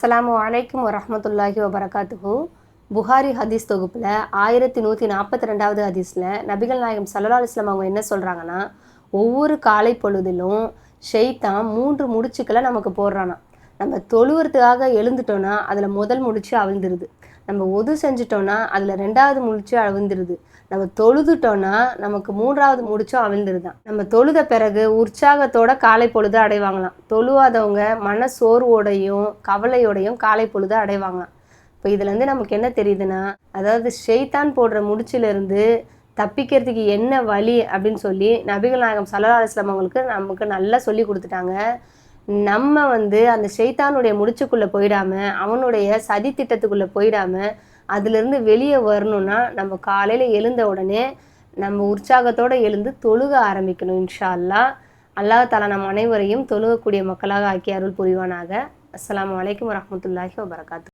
அஸ்லாமு அலைக்கும் வரமத்துல்லாஹி வபரகாத்துஹூ. புகாரி ஹதீஸ் தொகுப்பில் ஆயிரத்தி நூற்றி நாற்பத்தி ரெண்டாவது ஹதீஸில் நபிகள் நாயகம் சல்லா இஸ்லாம் அவங்க என்ன சொல்கிறாங்கன்னா ஒவ்வொரு காலை பொழுதிலும் ஷெய்தான் மூன்று முடிச்சுக்களை நமக்கு போடுறானா நம்ம தொழுவுறதுக்காக எழுந்துட்டோன்னா அதில் முதல் முடிச்சு அவிழ்ந்துருது. நம்ம ஒது செஞ்சுட்டோன்னா அதில் ரெண்டாவது முடிச்சு அவிழ்ந்துருது. நம்ம தொழுதுட்டோன்னா நமக்கு மூன்றாவது முடிச்சும் அவிழ்ந்துருதான். நம்ம தொழுத பிறகு உற்சாகத்தோட காலை பொழுது அடைவாங்களாம். தொழுவாதவங்க மன சோர்வோடையும் கவலையோடையும் காலை பொழுது அடைவாங்களாம். இப்போ இதுலேருந்து நமக்கு என்ன தெரியுதுன்னா அதாவது ஷெய்தான் போடுற முடிச்சிலிருந்து தப்பிக்கிறதுக்கு என்ன வழி அப்படின்னு சொல்லி நபிகள் நாயகம் சல்லா அலுவலாம் அவங்களுக்கு நமக்கு நல்லா சொல்லி கொடுத்துட்டாங்க. நம்ம வந்து அந்த ஷெய்தானுடைய முடிச்சுக்குள்ளே போயிடாம அவனுடைய சதி திட்டத்துக்குள்ளே போயிடாம அதுலேருந்து வெளியே வரணும்னா நம்ம காலையில் எழுந்த உடனே நம்ம உற்சாகத்தோடு எழுந்து தொழுக ஆரம்பிக்கணும் இன்ஷா அல்லா அல்லாஹ் தாலா நம் அனைவரையும் தொழுகக்கூடிய மக்களாக ஆக்கி அருள் புரிவானாக. அஸ்லாம் வலைக்கம் வரமத்துல்லாஹி வபரகாத்து.